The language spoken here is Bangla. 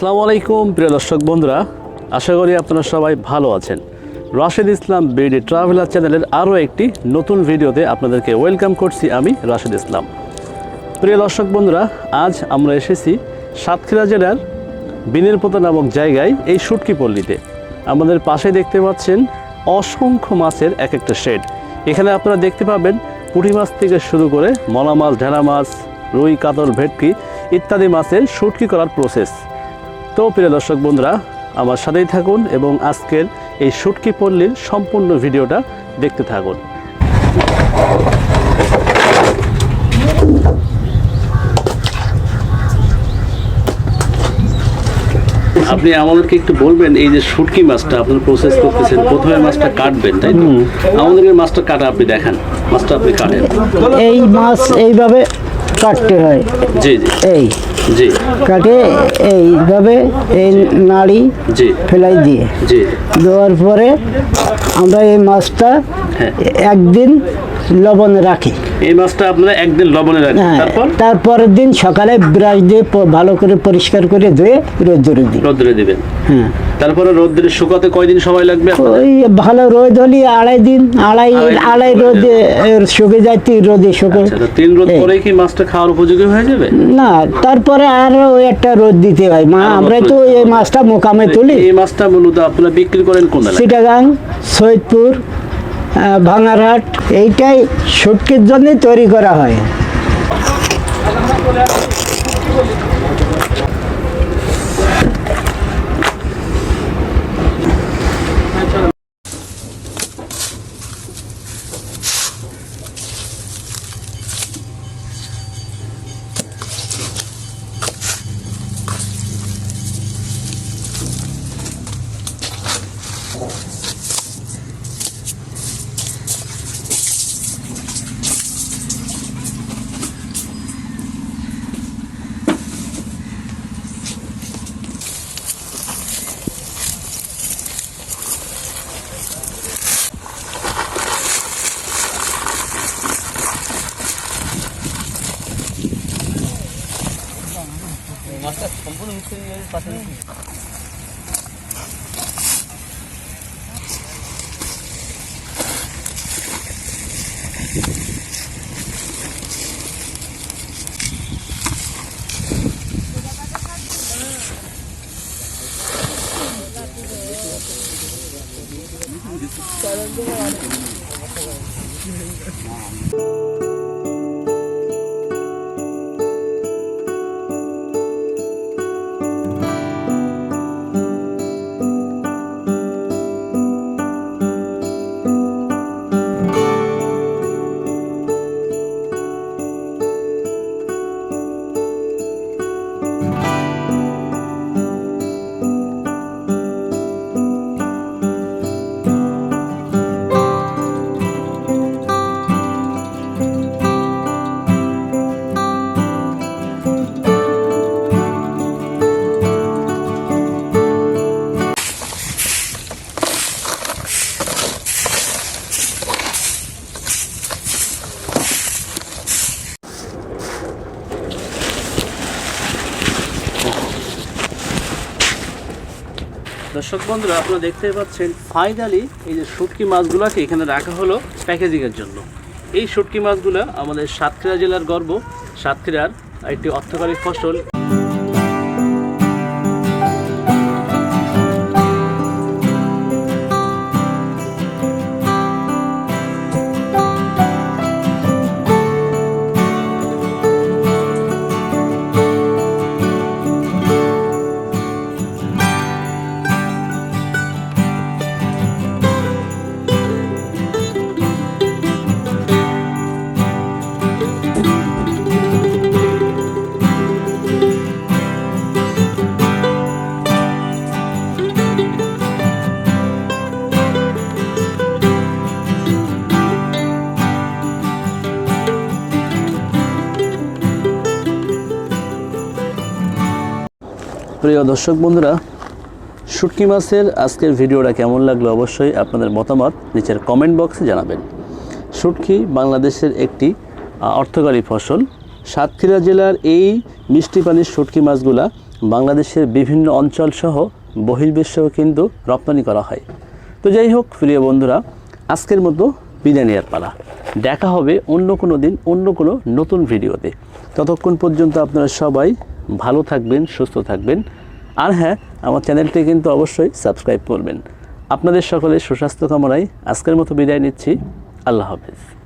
আসসালামু আলাইকুম, প্রিয় দর্শক বন্ধুরা। আশা করি আপনারা সবাই ভালো আছেন। রাশেদ ইসলাম বিডি ট্রাভেলার চ্যানেলের আরও একটি নতুন ভিডিওতে আপনাদেরকে ওয়েলকাম করছি আমি, রাশেদ ইসলাম। প্রিয় দর্শক বন্ধুরা, আজ আমরা এসেছি সাতক্ষীরা জেলার বিনেরপোতা নামক জায়গায় এই শুটকি পল্লীতে। আমাদের পাশে দেখতে পাচ্ছেন অসংখ্য মাছের এক একটা শেড। এখানে আপনারা দেখতে পাবেন পুঁটি মাছ থেকে শুরু করে মলা মাছ, ঢেড়া মাছ, রুই, কাতল, ভেটকি ইত্যাদি মাছের শুটকি করার প্রসেস তো প্রিয় দর্শক বন্ধুরা, আমার সাথেই থাকুন এবং আজকের এই শুটকি পল্লীর সম্পূর্ণ ভিডিওটা দেখতে থাকুন। আপনি আমাদেরকে একটু বলবেন এই যে শুটকি মাছটা আপনার প্রসেস করতেছেন প্রথমে মাছটা কাটবেন তাই তো? আমাদেরকে মাছটা কাটা আপনি দেখান মাছটা আপনি কাটেন। এই মাছ এইভাবে কাটতে হয়। জি জি। এই জি। কাটে এইভাবে এই নাড়ি জি। ফেলাই দিয়ে। জি। দেওয়ার পরে আমরা এই মাছটা হ্যাঁ। একদিন লবণে রাখি। এই মাছটা আপনারা একদিন লবণে রাখেন হ্যাঁ তারপর? তারপরের দিন সকালে ব্রাশ দিয়ে ভালো করে পরিষ্কার করে ধুয়ে রোদ্দুরে দিই রোদ্রে দিবেন। হ্যাঁ। তারপরে রোদ্রে শুকাতে কয়দিন সময় লাগবে ওই ভালো রোদ হলে আড়াই দিন আড়াই আড়াই রোদে শুকে যায় তিন রোদে শুকে আচ্ছা, তিন রোদ। পরেই কি মাছটা খাওয়ার উপযোগী হয়ে যাবে? না তারপরে আর ওই একটা রোদ দিতে হয়। মা আমরা তো এই মাছটা মোকামে তুলি। এই মাছটা মূলত আপনারা বিক্রি করেন কোন? চিটাগাং সৈয়দপুর ভাঙারহাট এইটাই শুটকির জন্যই তৈরি করা হয়। 아, 네. 빠졌습니다. 다른 데가 아니고 দর্শক বন্ধুরা, আপনারা দেখতে পাচ্ছেন ফাইনালি এই যে শুটকি মাছগুলোকে এখানে রাখা হলো প্যাকেজিংয়ের জন্য। এই শুটকি মাছগুলো আমাদের সাতক্ষীরা জেলার গর্ব। সাতক্ষীরার একটি অর্থকারী ফসল। প্রিয় দর্শক বন্ধুরা, শুটকি মাছের আজকের ভিডিওটা কেমন লাগল অবশ্যই আপনাদের মতামত নিচের কমেন্ট বক্সে জানাবেন। শুটকি বাংলাদেশের একটি অর্থকারী ফসল। সাতক্ষীরা জেলার এই মিষ্টি পানির শুটকি মাছগুলা বাংলাদেশের বিভিন্ন অঞ্চল সহ বহির্বিশ্বেও কিন্তু রপ্তানি করা হয়। তো যাই হোক, প্রিয় বন্ধুরা, আজকের মতো বিদায় নেওয়ার পালা। দেখা হবে অন্য কোনো দিন, অন্য কোনো নতুন ভিডিওতে। ততক্ষণ পর্যন্ত আপনারা সবাই ভালো থাকবেন, সুস্থ থাকবেন। আর হ্যাঁ আমার চ্যানেলটি কিন্তু অবশ্যই সাবস্ক্রাইব করবেন। আপনাদের সকলে সুস্বাস্থ্য কামনায় আজকের মতো বিদায় নিচ্ছি। আল্লাহ হাফেজ।